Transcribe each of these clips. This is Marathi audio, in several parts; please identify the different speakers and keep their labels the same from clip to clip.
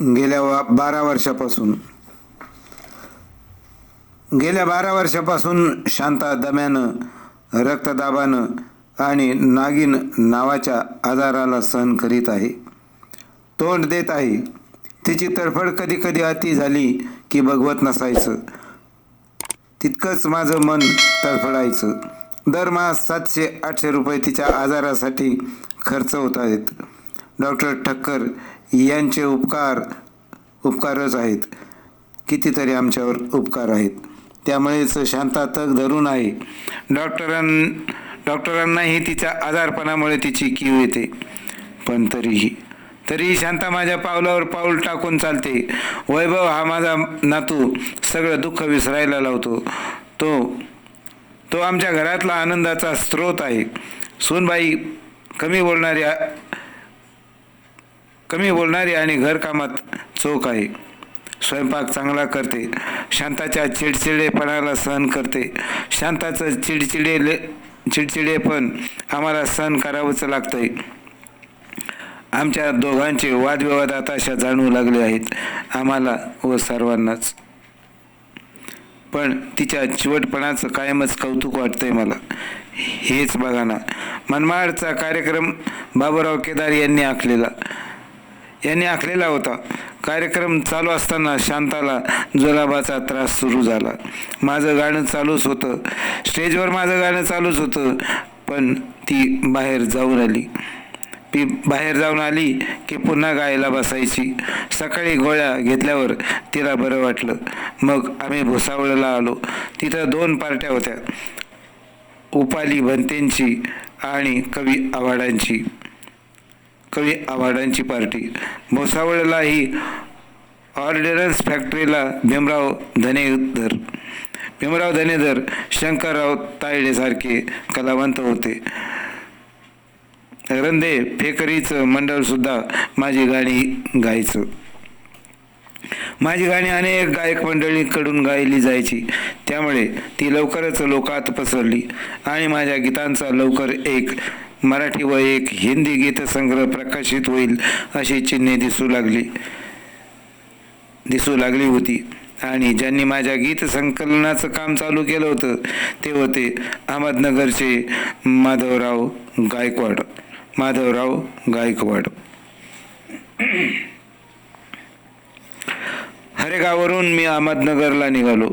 Speaker 1: गेल्या वा बारा वर्षापासून. गेल्या बारा वर्षापासून शांता दम्यानं रक्तदाबानं आणि नागिन नावाच्या आजाराला सहन करीत आहे. तोंड देत आहे. तिची तडफड कधी कधी अति झाली की बघवत नसायचं. तितकंच माझं मन तडफडायचं. दरमहा सातशे आठशे रुपये तिच्या आजारासाठी खर्च होत आहेत. डॉक्टर ठक्कर यांचे उपकार उपकारच आहेत. कितीतरी आमच्यावर उपकार आहेत. त्यामुळेच शांता तग धरून आहे. डॉक्टरां डॉक्टरांनाही तिच्या आजारपणामुळे तिची कीव येते. पण तरीही तरीही शांता माझ्या पावलावर पाऊल टाकून चालते. वैभव हा माझा नातू सगळं दुःख विसरायला लावतो. तो तो आमच्या घरातला आनंदाचा स्रोत आहे. सोनबाई कमी बोलणारी कमी बोलणारी आणि घरकामात चोख आहे. स्वयंपाक चांगला करते. शांताच्या चिडचिडेपणाला सहन करते. शांताचं चिडचिडे चिडचिडेपण आम्हाला सहन करावंच लागतंय. आमच्या दोघांचे वादविवाद आता अशा जाणवू लागले आहेत. आम्हाला व सर्वांनाच. पण तिच्या चिवटपणाचं कायमच कौतुक वाटतंय मला. हेच बघा ना. मनमाडचा कार्यक्रम बाबूराव केदार यांनी आखलेला. यांनी आखलेला होता कार्यक्रम चालू असताना शांताला जुलाबाचा त्रास सुरू झाला. माझं गाणं चालूच होतं. स्टेजवर माझं गाणं चालूच होतं पण ती बाहेर जाऊन आली. ती बाहेर जाऊन आली की पुन्हा गायला बसायची. सकाळी गोळ्या घेतल्यावर तिला बरं वाटलं. मग आम्ही भुसावळला आलो. तिथं दोन पार्ट्या होत्या. उपाली भंतेंची आणि कवी आव्हाडांची. कवी आव्हाडांची पार्टी. भोसावळलाही ऑर्डिनन्स फॅक्टरीला भीमराव धनेधर. भीमराव धनेधर शंकरराव तायडेसारखे कलावंत होते. रंदे फेकरीचं मंडळसुद्धा माझी गाणी गायचं. माझी गाणी अनेक गायक मंडळींकडून गायली जायची. त्यामुळे ती लवकरच लोकात पसरली आणि माझ्या गीतांचा लवकर एक मराठी व एक हिंदी गीतसंग्रह प्रकाशित होईल अशी चिन्हे दिसू लागली. दिसू लागली होती. आणि ज्यांनी माझ्या गीत संकलनाचं काम चालू केलं होतं ते होते अहमदनगरचे माधवराव गायकवाड. माधवराव गायकवाड. हरेगावरून मी अहमदनगरला निघालो.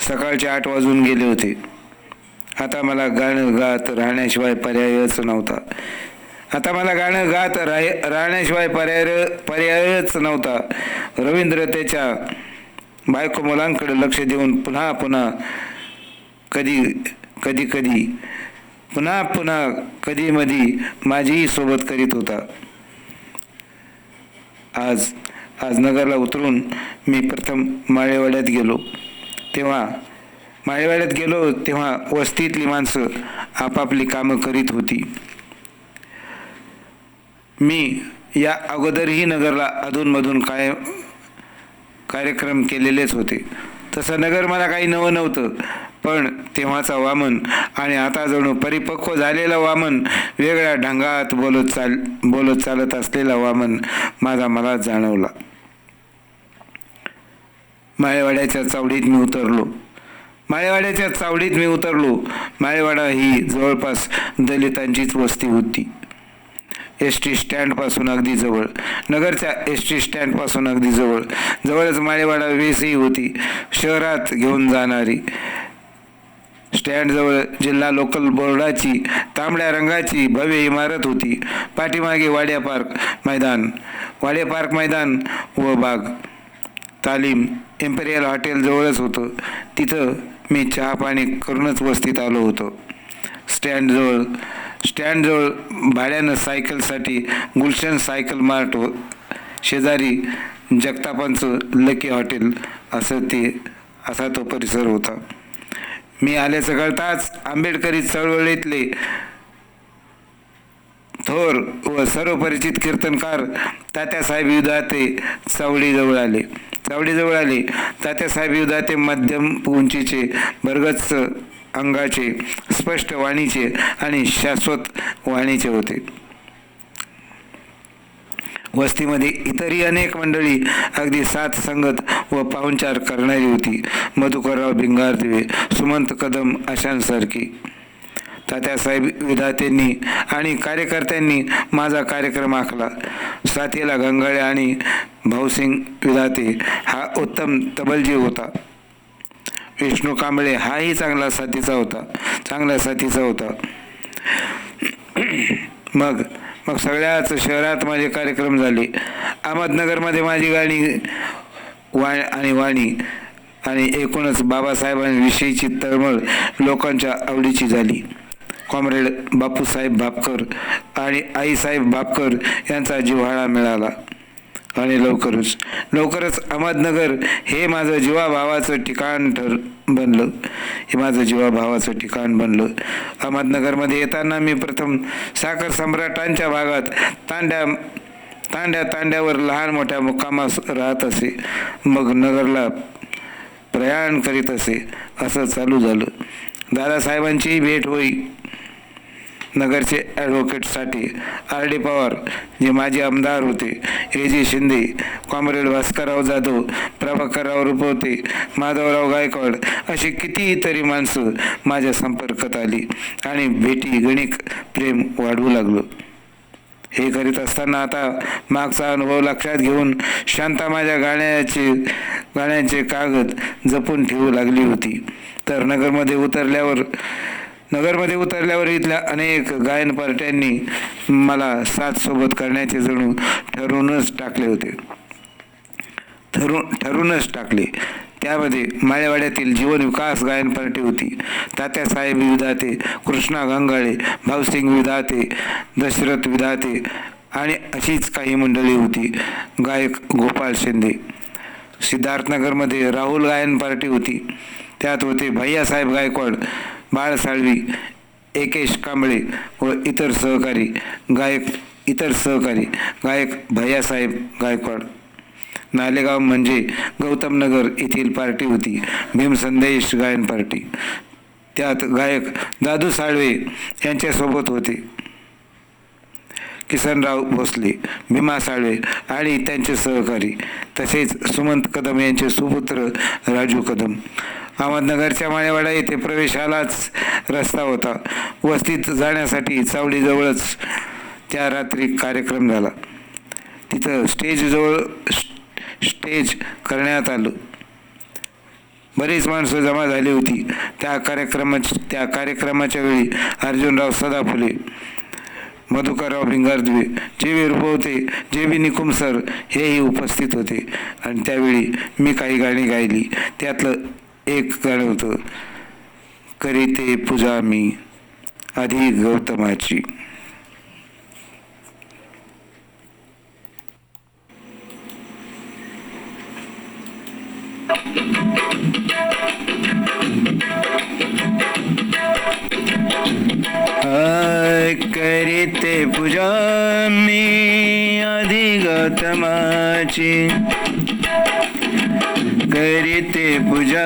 Speaker 1: सकाळचे आठ वाजून गेले होते. आता मला गाणं गात राहण्याशिवाय पर्यायच नव्हता. आता मला गाणं गात राह राहण्याशिवाय पर्याय पर्यायच नव्हता. रवींद्र त्याच्या बायको मुलांकडे लक्ष देऊन पुन्हा पुन्हा कधी कधी कधी पुन्हा पुन्हा कधीमधी माझीही सोबत करीत होता. आज आज नगरला उतरून मी प्रथम माळेवाड्यात गेलो. तेव्हा माळेवाड्यात गेलो तेव्हा वस्तीतली माणसं आपापली कामं करीत होती. मी या अगोदरही नगरला अधूनमधून काय कार्यक्रम केलेलेच होते. तसं नगर मला काही नवं नव्हतं पण तेव्हाचा वामन आणि आता जणू परिपक्व झालेला वामन वेगळ्या ढंगात बोलत चाल बोलत चालत असलेला वामन माझा मला जाणवला. माळेवाड्याच्या चावडीत मी उतरलो. माळेवाड्याच्या चावडीत मी उतरलो. माळेवाडा ही जवळपास दलितांचीच वस्ती होती. एस टी स्टँडपासून अगदी जवळ. नगरच्या एस टी स्टँडपासून अगदी जवळ. जवळच माळेवाडा वेसही होती. शहरात घेऊन जाणारी. स्टँडजवळ जिल्हा लोकल बोर्डाची तांबड्या रंगाची भव्य इमारत होती. पाठीमागे वाड्या पार्क मैदान. वाड्या पार्क मैदान व बाग. तालीम एम्पेरियल हॉटेलजवळच होतं. तिथं मी चहा पाणी करूनच वस्तीत आलो होतो. स्टँडजवळ स्टँडजवळ भाड्यानं सायकलसाठी गुलशन सायकल मार्ट हो शेजारी जगतापांचं लकी हॉटेल असं ते असा तो परिसर होता. मी आल्याचं कळताच आंबेडकरी चळवळीतले थोर व सर्व परिचित कीर्तनकार तात्यासाहेब युधाते चावडीजवळ आले. चावडीजवळ आले. तात्यासाहेब युधाते मध्यम उंचीचे भरगच अंगाचे स्पष्ट वाणीचे आणि शाश्वत वाणीचे होते. वस्तीमध्ये इतरही अनेक मंडळी अगदी साथ संगत व पाहुणचार करणारी होती. मधुकरराव भिंगारदेवे सुमंत कदम अशांसारखी. तात्यासाहेब विधात्यांनी आणि कार्यकर्त्यांनी माझा कार्यक्रम आखला. साथीला गंगाळे आणि भाऊसिंग विधाते हा उत्तम तबलजीव होता. विष्णू कांबळे हाही चांगला साथीचा होता. चांगल्या साथीचा होता. मग मग सगळ्याच शहरात माझे कार्यक्रम झाले. अहमदनगरमध्ये माझी गाणी वा आणि वाणी आणि एकूणच बाबासाहेबांविषयीची तळमळ लोकांच्या आवडीची झाली. कॉम्रेड बापूसाहेब भापकर आणि आईसाहेब भापकर यांचा जिव्हाळा मिळाला. आणि लवकरच लवकरच अहमदनगर हे माझं जीवाभावाचं ठिकाण ठर बनलं. हे माझं जीवाभावाचं ठिकाण बनलं. अहमदनगरमध्ये येताना मी प्रथम साखर सम्राटांच्या भागात तांड्या तांड्या तांड्यावर लहान मोठ्या मुक्कामास राहत असे. मग नगरला प्रयाण करीत असे. असं चालू झालं. दादासाहेबांचीही भेट होई. नगरचे ॲडव्होकेटसाठी आर डी पवार जे माजी आमदार होते. A G Shinde comrade Bhaskarrao Jadhav Prabhakarrao Rupwate Madhavrao Gaikwad अशी कितीतरी माणसं माझ्या संपर्कात आली आणि भेटी गणिक प्रेम वाढवू लागलो. हे करीत असताना आता मागचा अनुभव लक्षात घेऊन शांता माझ्या गाण्याचे गाण्यांचे कागद जपून ठेवू लागली होती. तर नगरमध्ये उतरल्यावर नगरमध्ये उतरल्यावर इथल्या अनेक गायन पार्ट्यांनी मला साथ सोबत करण्याचे जणू ठरवूनच टाकले होते. ठरवून ठरवूनच टाकले. त्यामध्ये माळेवाड्यातील जीवन विकास गायन पार्टी होती. तात्यासाहेब विधाते कृष्णा गंगाळे भाऊसिंग विधाते दशरथ विधाते आणि अशीच काही मंडळी होती. गायक गोपाळ शिंदे. सिद्धार्थनगरमध्ये राहुल गायन पार्टी होती. त्यात होते भैयासाहेब गायकवाड बाळ साळवी एकेश कांबळे व इतर सहकारी गायक इतर सहकारी गायक भैयासाहेब गायकवाड. नालेगाव म्हणजे गौतमनगर येथील पार्टी होती भीमसंदेश गायन पार्टी. त्यात गायक दादू साळवे यांच्यासोबत होते. किसनराव भोसले भीमा साळवे आणि त्यांचे सहकारी तसेच सुमंत कदम यांचे सुपुत्र राजू कदम. अहमदनगरच्या माळेवाडा येथे प्रवेशालाच रस्ता होता. वस्तीत जाण्यासाठी चावडीजवळच त्या रात्री कार्यक्रम झाला. तिथं स्टेजजवळ स्टेज करण्यात आलं. बरीच माणसं जमा झाली होती. त्या कार्यक्रमा त्या कार्यक्रमाच्या वेळी अर्जुनराव सदाफुले मधुकरराव भिंगारदवे जे बी रुपवते जे बी निकुम सर हेही उपस्थित होते. आणि त्यावेळी मी काही गाणी गायली. त्यातलं एक गाणं होतं करीते पूजा मी आधी गौतमाची. आय करीते पूजा मी आधी गौतमाची. करीते पूजा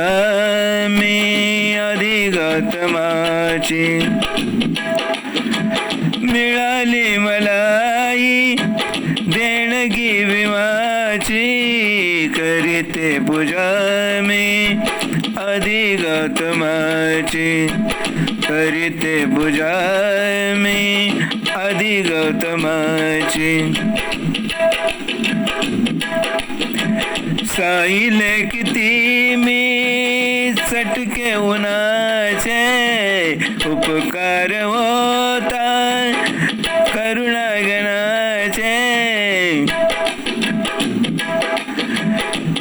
Speaker 1: मी आधी गौतमाची मिळाली मलाई देणगी विमाची. करीते पूजा मी आधी गौतमाची करीते पूजा मी आधी गौतमाची साईले किती मी चटके उन्हाचे उपकार होता करुणा गणाचे.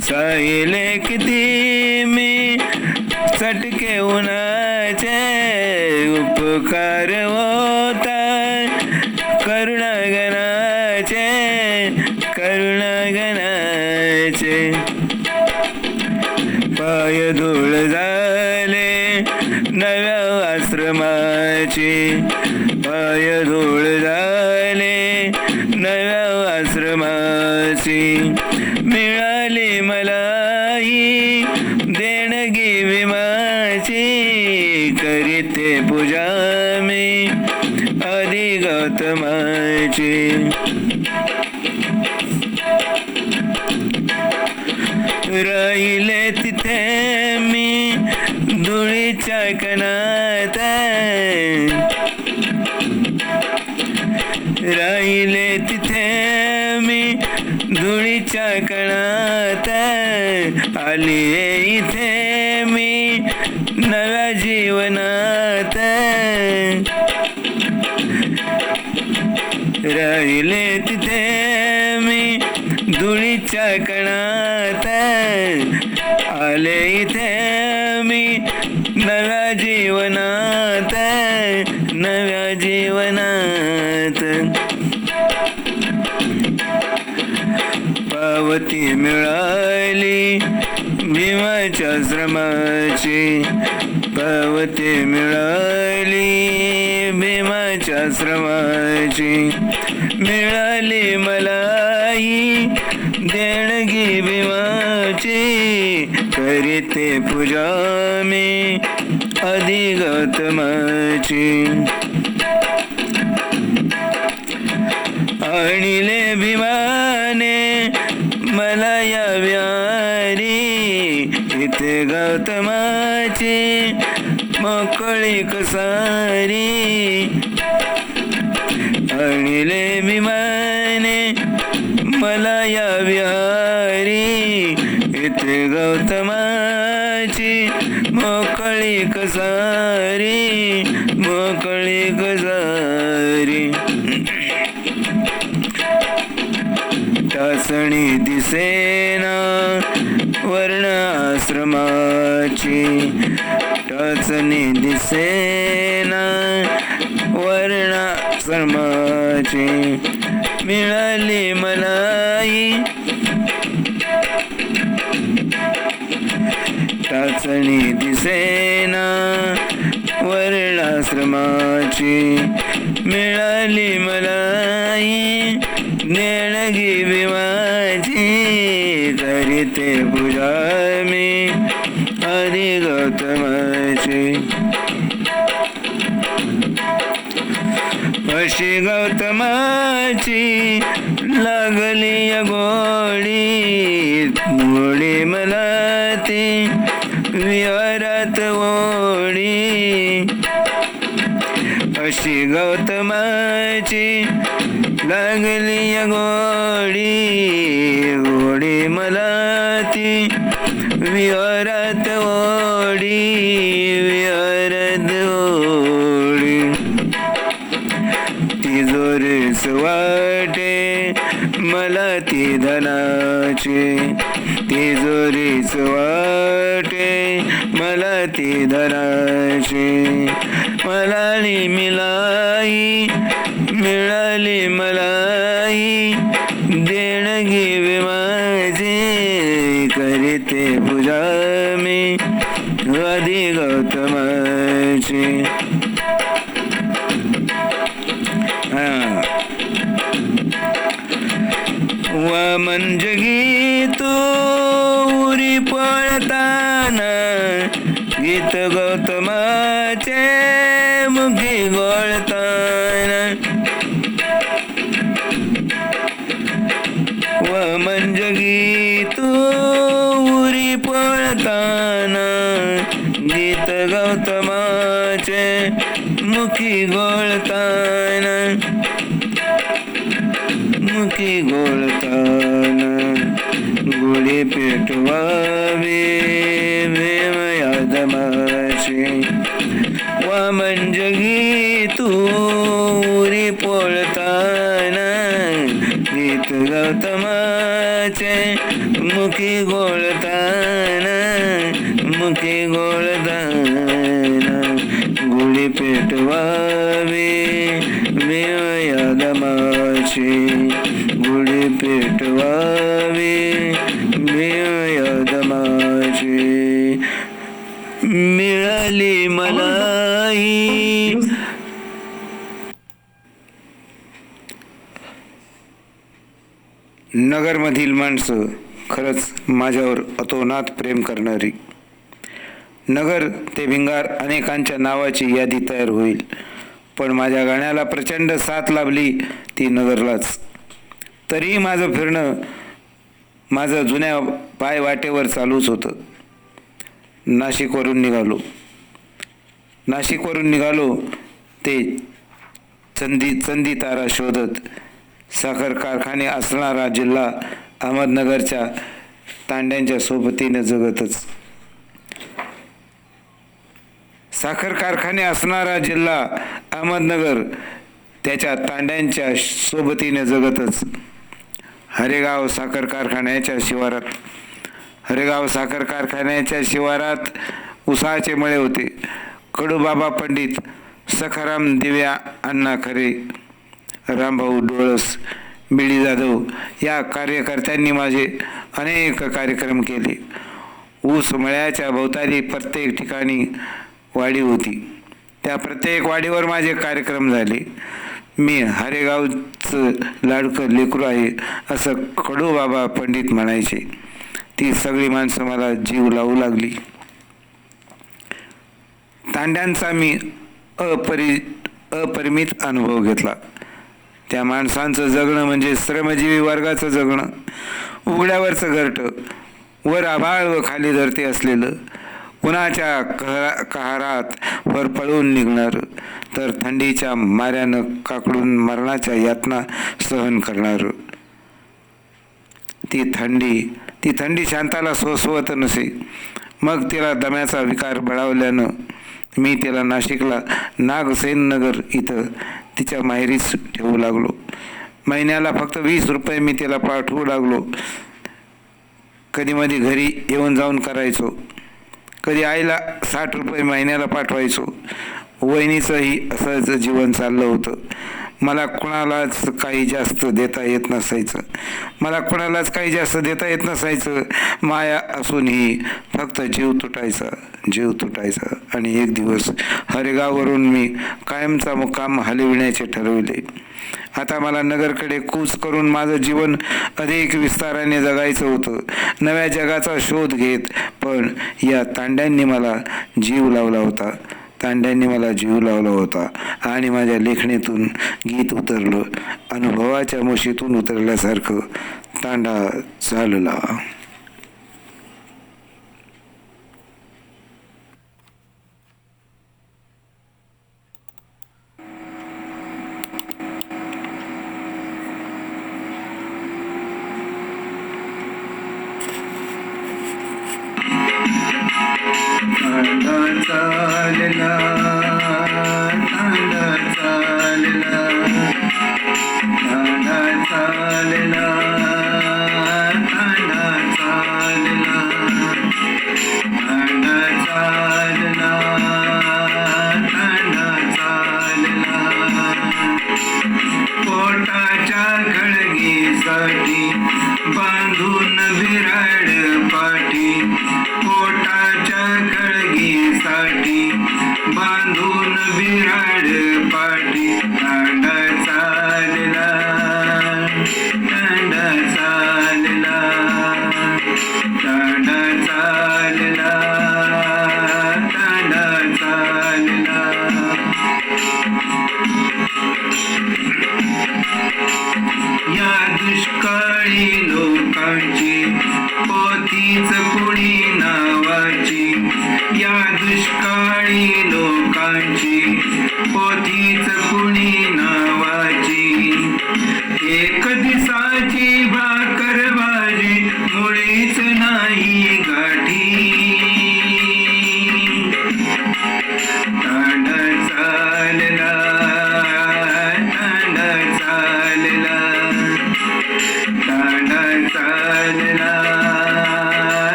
Speaker 1: साईले किती मी चटके उन्हाचे उपकार होता करुणा गणाचे करुणा गणा पाय धूळ झाले जीवनात राहिले तिथे मी धुळीच्या कणात. आले करीते पूजा मी गौतमाची आणिले भिमाने मला या व्यारी. इथे गौतमाची मोकळी कसारी. आणिले भीमाने मला या विहारी इथे गौतमा कशी मिळाली मलाई. टाचणी दिसेना वर्णाश्रमाची मिळाली मलाही देणगी तरी ते पूजा मी अशी गौतमाची लागली गोडी. मोडी मला ती विहारात ओडी अशी गौतमाची लागली गोडी. वाटे मला ती धनाची तिजोरीच वाटे मला ती धनाची. मलाली मिलाई मिळाली मलाई देणगी पळताना गीत गौतमाचे मुखी गोळताना. मुखी गोळताना. गोळी पेटवावी भीम यादमाची. वामन जगी तूरी पोळताना. गीत गौतमाचे मुखी गोळ नगरमधील माणसं खरंच माझ्यावर अतोनात प्रेम करणारी. नगर ते भिंगार अनेकांच्या नावाची यादी तयार होईल. पण माझ्या गाण्याला प्रचंड साथ लाभली ती नगरलाच. तरीही माझं फिरणं माझं जुन्या पाय वाटेवर चालूच होतं. नाशिकवरून निघालो. नाशिकवरून निघालो ते चंदी चंदी तारा शोधत साखर कारखाने असणारा जिल्हा अहमदनगरच्या तांड्यांच्या सोबतीने जगतच. साखर कारखाने असणारा जिल्हा अहमदनगर त्याच्या तांड्यांच्या सोबतीने जगतच. हरेगाव साखर कारखान्याच्या शिवारात. हरेगाव साखर कारखान्याच्या शिवारात उसाचे मळे होते. कडूबाबा पंडित सखाराम दिव्या अण्णा खरे. रामभाऊ डोळस बिडी जाधव या कार्यकर्त्यांनी माझे अनेक कार्यक्रम केले. ऊस मळ्याच्या भोवताली प्रत्येक ठिकाणी वाडी होती. त्या प्रत्येक वाडीवर माझे कार्यक्रम झाले. मी हरेगावचं लाडकं लेकरू आहे असं कडूबाबा पंडित म्हणायचे. ती सगळी माणसं मला जीव लावू लागली. तांड्यांचा मी अपरि अपरिमित अनुभव घेतला. त्या माणसांचं जगणं म्हणजे श्रमजीवी वर्गाचं जगणं. उघड्यावरचं घरटं. वर आभाळ व खाली धरते असलेलं. कुणाच्या कहरा कहारात वर पळून निघणार? तर थंडीच्या माऱ्यानं काकडून मरणाच्या यातना सहन करणार. ती थंडी ती थंडी शांताला सोसवत नसे. मग तिला दम्याचा विकार बळावल्यानं मी तिला नाशिकला नागसेननगर इथं तिच्या माहेरीच ठेवू लागलो. महिन्याला फक्त वीस रुपये मी तिला पाठवू लागलो. कधी घरी येऊन जाऊन करायचो. कधी आईला साठ रुपये महिन्याला पाठवायचो. वहिनीचंही असंच जीवन चाललं होतं. मला कुणालाच काही जास्त देता येत नसायचं. मला कुणालाच काही जास्त देता येत नसायचं. माया असूनही फक्त जीव तुटायचा जीव तुटायचा. आणि एक दिवस हरेगाववरून मी कायमचा मुक्काम हलविण्याचे ठरवले. आता मला नगरकडे कूच करून माझं जीवन अधिक विस्ताराने जगायचं होतं. नव्या जगाचा शोध घेत पण या तांड्यांनी मला जीव लावला होता. तांड्यांनी मला जीव लावला होता आणि माझ्या लेखणीतून गीत उतरलं. अनुभवाच्या मुशीतून उतरल्यासारखं तांडा चालला.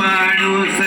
Speaker 2: माणूस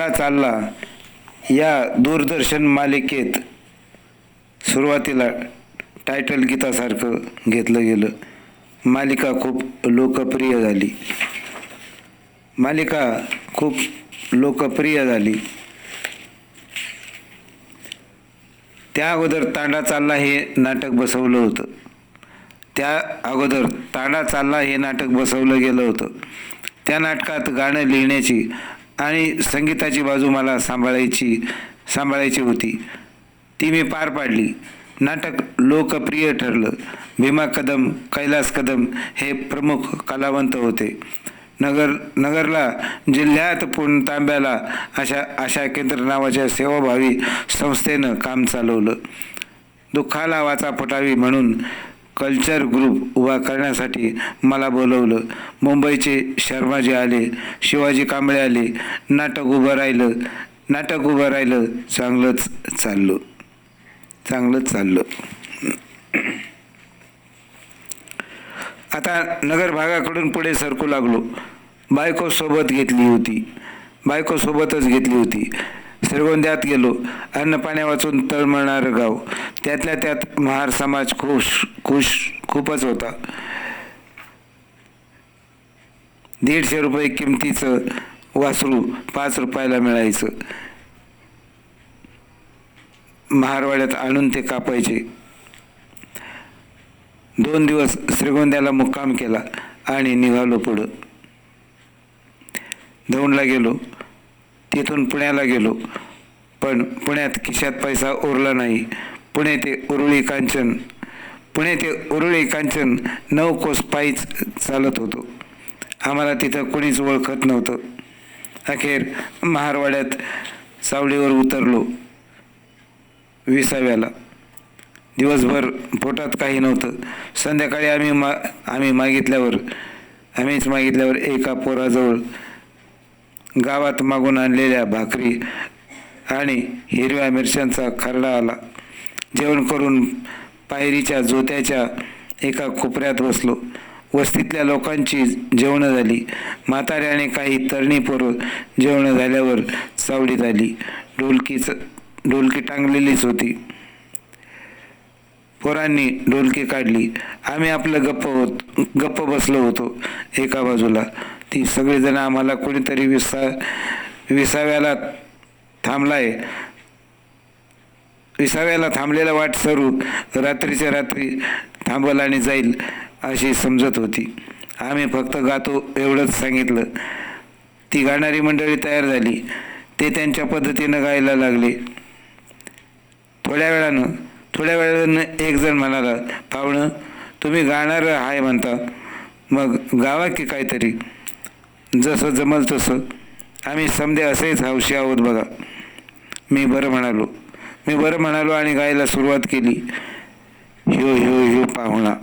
Speaker 2: तांडा चालला.
Speaker 1: या दूरदर्शन मालिकेत सुरुवातीला टायटल गीतासारखं घेतलं गेलं. मालिका खूप लोकप्रिय झाली. मालिका खूप लोकप्रिय झाली. त्या अगोदर तांडा चालला हे नाटक बसवलं होतं. त्या अगोदर तांडा चालला हे नाटक बसवलं गेलं होतं. त्या नाटकात गाणं लिहिण्याची आणि संगीताची बाजू मला सांभाळायची सांभाळायची होती. ती मी पार पाडली. नाटक लोकप्रिय ठरलं. भीमा कदम कैलास कदम हे प्रमुख कलावंत होते. नगर नगरला जिल्ह्यात पुण तांब्याला अशा आशा केंद्र नावाच्या सेवाभावी संस्थेनं काम चालवलं. दुःखाला वाचा पटावी म्हणून कल्चर ग्रुप उभा करण्यासाठी मला बोलवलं. मुंबईचे शर्माजी आले शिवाजी कांबळे आले नाटक उभं राहिलं नाटक उभं राहिलं चांगलंच चाललं. चांगलंच चाललं. आता नगर भागाकडून पुढे सरकू लागलो. बायकोसोबत घेतली होती. बायकोसोबतच घेतली होती. श्रीगोंद्यात गेलो. अन्न पाण्या वाचून तळमळणारं गाव. त्यातल्या त्यात महार समाज खुश खुश खूपच होता. दीडशे रुपये किमतीचं वासरू पाच रुपयाला मिळायचं. महारवाड्यात आणून ते कापायचे. दोन दिवस श्रीगोंद्याला मुक्काम केला आणि निघालो पुढं. दौंडला गेलो. तिथून पुण्याला गेलो. पण पुण्यात खिशात पैसा उरला नाही. पुणे ते उरुळी कांचन. पुणे ते उरुळी कांचन नऊ कोस पायीच चालत होतो. आम्हाला तिथं कोणीच ओळखत नव्हतं. अखेर महारवाड्यात सावलीवर उतरलो. विसाव्याला. दिवसभर पोटात काही नव्हतं. संध्याकाळी आम्ही मा आम्ही मागितल्यावर आम्हीच मागितल्यावर एका पोराजवळ गावात मागून आणलेल्या भाकरी आणि हिरव्या मिरच्यांचा खरडा आला. जेवण करून पायरीच्या जोत्याच्या एका कोपऱ्यात बसलो. वस्तीतल्या लोकांची जेवणं झाली. म्हाताऱ्याने काही तरणी पोरं जेवणं झाल्यावर सावडीत आली. ढोलकीचं ढोलकी टांगलेलीच होती. पोरांनी ढोलकी काढली. आम्ही आपलं गप्प होत गप्प बसलो होतो एका बाजूला. ती सगळेजण आम्हाला कोणीतरी विसा विसाव्याला थांबलाय. विसाव्याला थांबलेला वाट सरू रात्रीच्या रात्री थांबल आणि जाईल अशी समजत होती. आम्ही फक्त गातो एवढंच सांगितलं. ती गाणारी मंडळी तयार झाली. ते त्यांच्या पद्धतीनं गायला लागले. थोड्या वेळानं थोड्या वेळानं एक जण म्हणाला पाहुणं तुम्ही गाणार आहे म्हणता. मग गावा की काहीतरी? जसं जमल तसं. आम्ही समजे असेच हौशी आहोत बघा. मी बरं म्हणालो. मी बरं म्हणालो आणि गायला सुरुवात केली. ह्यो ह्यो ह्यो पाहुणा.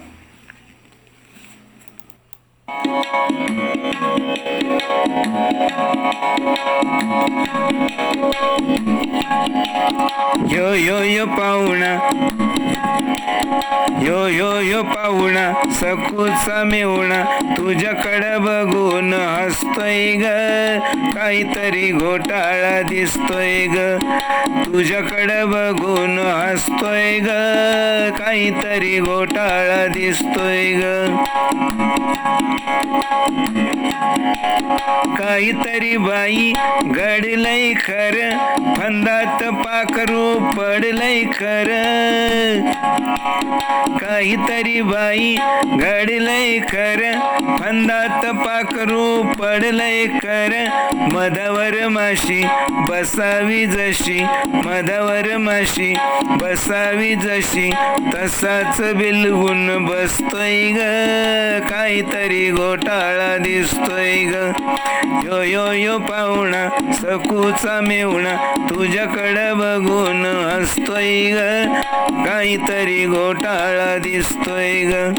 Speaker 1: यो यो यो पाहुणा. यो यो यो पाहुणा सकूचा मेवणा तुझ्याकडं बघून हसतोय ग. काहीतरी घोटाळा दिसतोय ग. तुझ्याकडं बघून हसतोय ग. काहीतरी घोटाळा दिसतोय ग. काहीतरी बाई घडलंय खर फंदात पाखरू पडलंय खर. काहीतरी बाई घडलंय कर फंदात पाखरू पडलंय कर मधावर माशी बसावी जशी. मधावर माशी बसावी जशी. तसाच बिलगुन बसतोय ग. काहीतरी घोटाळा दिसतोय ग. यो यो यो पाहुणा सकूचा मेवणा तुझ्याकडं बघून हसतोय ग. काहीतरी तरी घोटाळा दिसतोय ग.